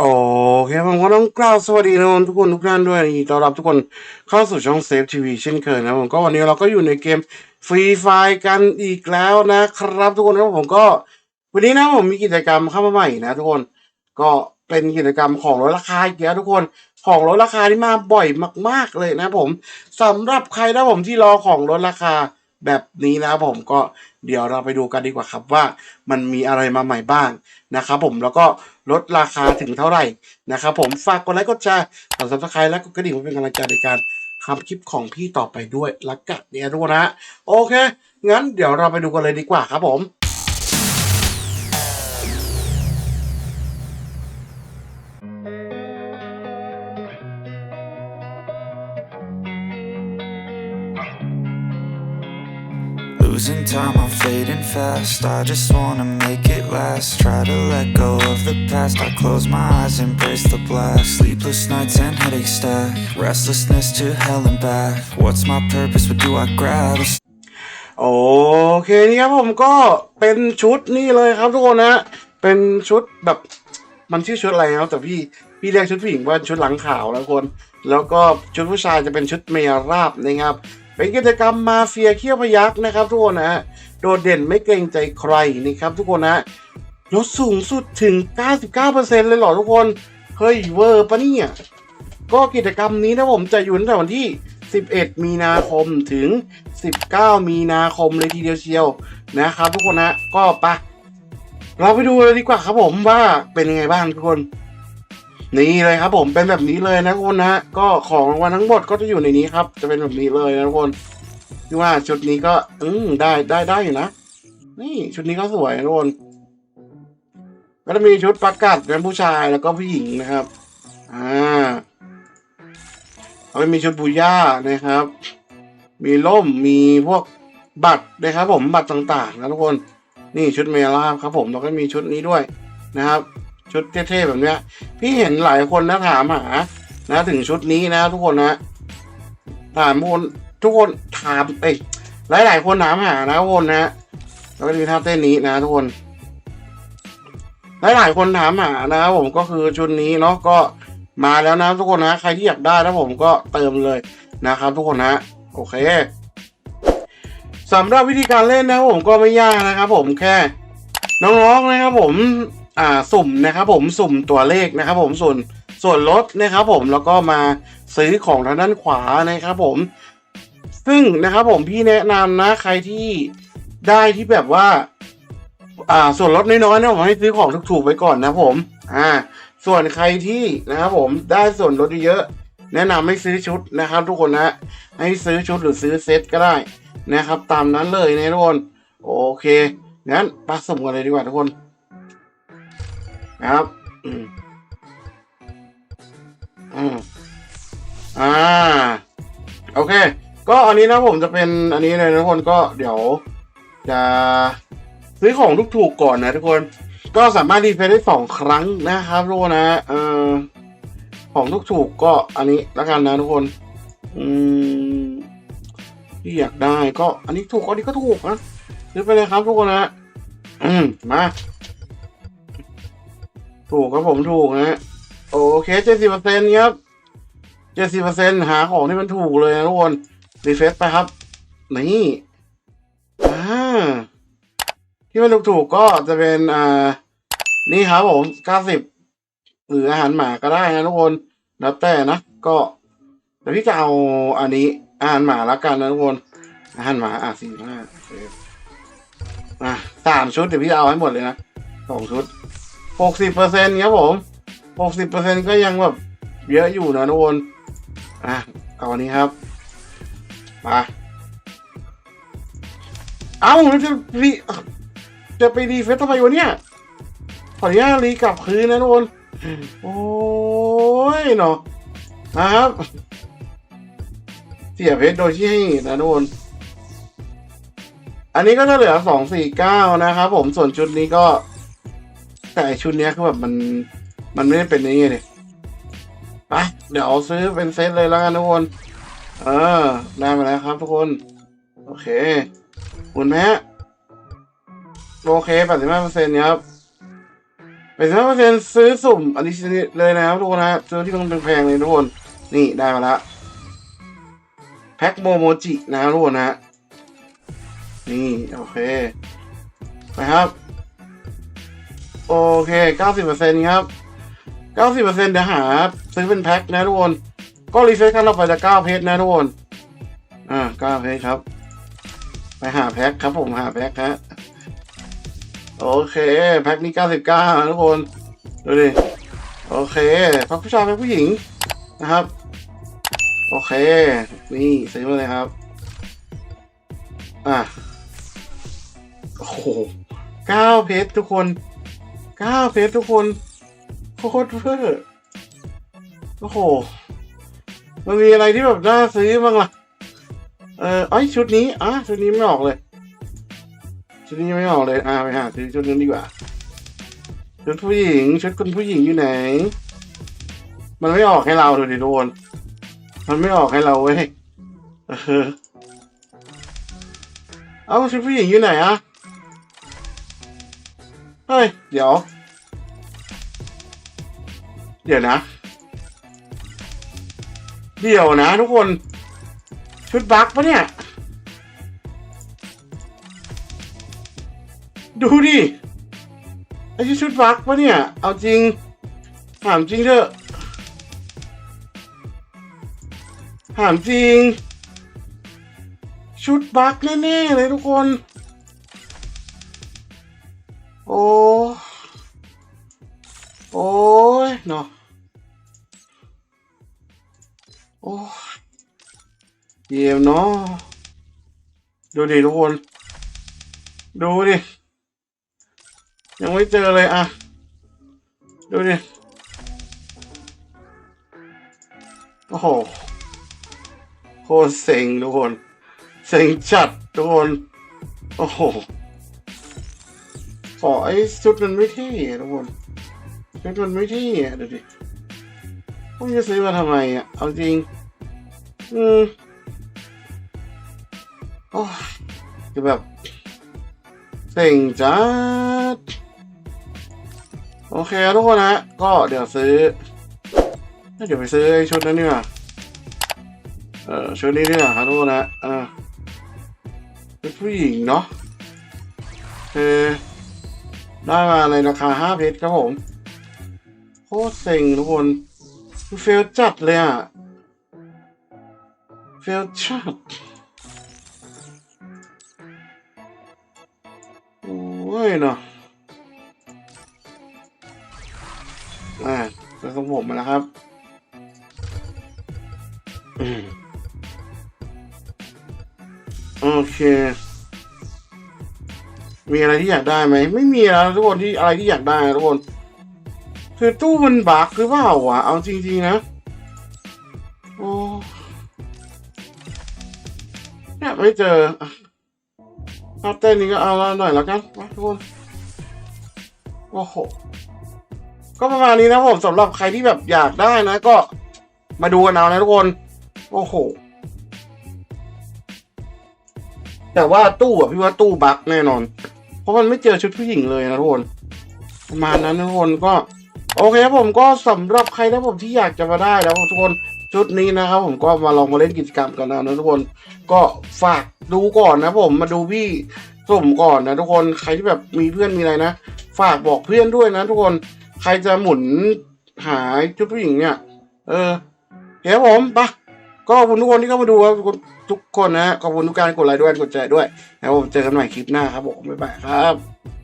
โอเคผมก็ต้องกล่าวสวัสดีนะทุกคนทุกท่านด้วยยินดีต้อนรับทุกคนเข้าสู่ช่องเซฟทีวีเช่นเคยนะผมก็วันนี้เราก็อยู่ในเกมฟรีไฟกันอีกแล้วนะครับ ทุกคนนะผมก็ วันนี้นะผมมีกิจกรรมเข้ามาใหม่นะทุกคนก็เป็นกิจกรรมของลดราคาอีกแล้วทุกคนของลดราคาที่มาบ่อยมาก ๆเลยนะผมสำหรับใครนะผมที่รอของลดราคา แบบนี้นะครับผมก็เดี๋ยวเราไปดูกันดีกว่าครับว่ามันมีอะไรมาใหม่บ้างนะครับผมแล้วก็ลดราคาถึงเท่าไหร่นะครับผมฝากกดไลค์กดแชร์กดซับสไครต์และกดกระดิ่งเพื่อเป็นกำลังใจในการทำคลิปของพี่ต่อไปด้วยละกันเนี่ยทุกคนนะโอเค งั้นเดี๋ยวเราไปดูกันเลยดีกว่าครับผม Losing time, I'm fading fast. I just wanna make it last. Try to let go of the past. I close my eyes, embrace the blast. Sleepless nights and headaches stack. Restlessness to hell and back. What's my purpose? What do I grab? โอเคนี่ครับผมก็เป็นชุดนี่เลยครับทุกคนนะ เป็นชุดแบบมันชื่อชุดอะไรครับแต่พี่พี่เรียกชุดผู้หญิงว่าชุดหลังขาวนะทุกคน แล้วก็ชุดผู้ชายจะเป็นชุดเมียราบนะครับ เป็นกิจกรรมมาเฟียเขี้ยวพยักนะครับทุกคนนะโดดเด่นไม่เกรงใจใครนะครับทุกคนนะลดสูงสุดถึง 99%เลยเหรอทุกคน เฮ้ยเวอร์ปะเนี่ย ก็กิจกรรมนี้นะผมจะอยู่ตั้งแต่วันที่ 11 มีนาคมถึง 19 มีนาคมเลยทีเดียวเชียวนะครับทุกคนนะ ก็ปะเราไปดูเลยดีกว่าครับผมว่าเป็นยังไงบ้างทุกคน นี่เลยครับผมเป็นแบบนี้เลยนะทุกคนนะก็ของรางวัลทั้งหมดก็จะอยู่ในนี้ครับ จะเป็นแบบนี้เลยนะทุกคนที่ว่าชุดนี้ก็ อืมได้ได้ได้อยู่นะ นี่ชุดนี้ก็สวยนะทุกคนก็จะมีชุดประกาศเป็นผู้ชายแล้วก็ผู้หญิงนะครับ อ่าแล้วก็มีชุดบูย่านะครับ มีร่มมีพวกบัตรนะครับผมบัตรต่างๆ นะทุกคน นี่ชุดเมลาครับผมแล้วก็มีชุดนี้ด้วยนะครับ ชุดเท่ๆแบบเนี้ย พี่เห็นหลายคนนะถามหา นะถึงชุดนี้นะ ทุกคนนะถามคนทุกคนถามเอ้ยหลายๆคนถามหานะทุกคนนะแล้วก็มีท่าเต้นนี้นะ ทุกคน หลายๆคนถามหานะผมก็คือชุดนี้เนาะก็มาแล้วนะ ทุกคนนะ ใครที่อยากได้นะผมก็เติมเลยนะครับ ทุกคนนะโอเคสำหรับวิธีการเล่นนะผมก็ไม่ยากนะครับ ผมแค่น้องๆนะครับผม อ่าสุ่มนะครับผมสุ่มตัวเลขนะครับผมส่วนส่วนลดนะครับผมแล้วก็มาซื้อของทางด้านขวานะครับผม ซึ่งนะครับผมพี่แนะนำนะใครที่ได้ที่แบบว่าอ่าส่วนลดน้อยๆนะผมให้ซื้อของถูกๆไว้ก่อนนะผมอ่าส่วนใครที่นะครับผมได้ส่วนลดเยอะๆแนะนำให้ซื้อชุดนะครับ ทุกคนนะให้ซื้อชุดหรือซื้อเซตก็ได้นะครับ ตามนั้นเลยนะทุกคนโอเคงั้นไปสมกันเลยดีกว่าทุกคน นะครับอืมอืมอ่า โอเค ก็อันนี้นะผมจะเป็นอันนี้เลยนะทุกคนก็เดี๋ยวจะซื้อของถูกๆก่อนนะทุกคน ก็สามารถรีเฟรได้สองครั้งนะครับทุกคนนะเออของถูกๆก็อันนี้ล้วกันนะทุกคน อืมที่อยากได้ก็อันนี้ถูกอันนี้ก็ถูกนะซื้อไปเลยครับทุกคนนะ อืมมา ถูกครับผมถูกนะ โอเคเจ็ดสิบเปอร์เซ็นต์ครับเจ็ดสิบเปอร์เซ็นต์หาของที่มันถูกเลยนะทุกคนรีเฟรไปครับ นี่อ่าที่มันถูกๆก็จะเป็นอ่านี่ครับผมเก้าสิบหรืออาหารหมาก็ได้นะทุกคนแล้วแต่นะก็แต่พี่จะเอาอันนี้อาหารหมาละกันนะทุกคน อาหารหมาอะสี่ห้าอะสามชุดเดี๋ยวพี่จะเอาให้หมดเลยนะสองชุด หกสิบเปอร์เซ็นต์ครับผมหกสิบเปอร์เซ็นต์ก็ยังแบบเยอะอยู่นะทุกคนอะเอาอันนี้ครับมาเอ้าวจะรีจะไปรีเฟซทำไมวะเนี่ยขออนุญาตรีกลับคืนนะทุกคนโอ้ยเนาะนะครับ เสียเพชรโดยที่ให้นะทุกคนอันนี้ก็จะเหลือสองสี่เก้านะครับผมส่วนชุดนี้ก็ แต่ชุดเนี้ยคือแบบมันมันไม่ได้เป็นอย่างนี้เลยไปเดี๋ยวเอาซื้อเป็นเซตเลยแล้วกันทุกคน เออ ได้มาแล้วครับทุกคน โอเคคุณแม่โอเคแปดสิบห้าเปอร์เซ็นต์ครับเป็นห้าเปอร์เซ็นต์ซื้อสุ่มอันนี้เลยนะครับทุกคนนะซื้อที่มันแพงๆเลยทุกคน นี่ได้มาและแพ็คโมโมจินะครับทุกคนนะนี่ โอเค ไปครับ โอเคเก้าสิบเครับเก้าสิบเดี๋ยวหา ซื้อเป็นแพ็คนะทุกคน ก็รีเฟซกันเราไปจะเก้าเพจนะทุกคน อ่าเก้าเพจครับ ไปหาแพ็คครับผมหาแพ็คฮะโอเค แพ็คนี้เก้าสิบเก้าทุกคน ดูดิ โอเคแพ็คผู้ชายแพ็คผู้หญิงนะครับ โอเค นี่ซื้อมาเลยครับ อะโอ้โหเก้าเพชรทุกคน เก้าเพชรทุกคนโคตรเพื่อโอ้โห มันมีอะไรที่แบบน่าซื้อบ้างล่ะ เออไอชุดนี้อะชุดนี้ไม่ออกเลย ชุดนี้ไม่ออกเลยอะไปหาซื้อชุดนั้ดีกว่า ชุดผู้หญิง ชุดคุณผู้หญิงอยู่ไหน มันไม่ออกให้เราดูดิทุกคนมันไม่ออกให้เราเว้ย เออ เอาชุดผู้หญิงอยู่ไหนอะ เฮ้ย เดี๋ยว เดี๋ยวนะ เดี๋ยวนะทุกคน ชุดบักปะเนี่ย ดูดิไอ้ชุดบักปะเนี่ย เอาจริง ถามจริงเถอะ ถามจริง ชุดบักแน่ๆเลยทุกคน โอ้โอ้ยเนาะโอ้ยเยี่ยมเนาะดูดิทุกคน ดูดิ ยังไม่เจอเลยอะดูดิ โอ้โหโคตรเซ็งทุกคน เซ็งจัดทุกคน โอ้โห ขอไอ้ชุดมันไม่เท่ทุกคนชุดมันไม่เท่อะดูดิผมจะซื้อมาทำไมอะ เอาจริง อืมโอ้ยคือแบบเซ็งจัดโอเคทุกคนนะก็เดี๋ยวซื้อเดี๋ยวไปซื้อไอ้ชุดนั้นนี่ว่าเออชุดนี้นี่ว่าครับทุกคนนะอ่าเป็นผู้หญิงเนาะเออ ได้มาในราคาห้าเพชรครับผมโคตรเซ็งทุกคนเฟลจัดเลยอะ เฟลจัด โอ้ยเนาะอ่าเป็นของผมมาแล้วครับโอเค มีอะไรที่อยากได้ไหมไม่มีแล้วทุกคนที่อะไรที่อยากได้ทุกคน คือตู้มันบักหรือเปล่าวะเอาจริงๆนะโอ้เนี่ยไม่เจออะเอาเต้นนี้ก็เอาหน่อยแล้วกันมาทุกคนโอ้โหก็ประมาณนี้นะผมสำหรับใครที่แบบอยากได้นะ ก็มาดูกันเอานะทุกคน โอ้โหแต่ว่าตู้อะพี่ว่าตู้บักแน่นอน ราะมันไม่เจอชุดผู้หญิงเลยนะทุกคนประมาณนั้นทุกคนก็ โอเคครับผมก็สำหรับใครนะผมที่อยากจะมาได้แล้วทุกคนชุดนี้นะครับผมก็มาลองมาเล่นกิจกรรมกันนะทุกคนก็ฝากดูก่อนนะผมมาดูพี่สุ่มก่อนนะทุกคนใครที่แบบมีเพื่อนมีอะไรนะ ฝากบอกเพื่อนด้วยนะทุกคนใครจะหมุนหาชุดผู้หญิงเนี่ย เออเฮ้ยผมไป ก็ขอบคุณทุกคนที่เข้ามาดูครับทุกคนนะขอบคุณทุกการกดไลค์ด้วยกดแชร์ด้วยแล้วผมเจอกันใหม่คลิปหน้าครับผมบ๊ายบายครับ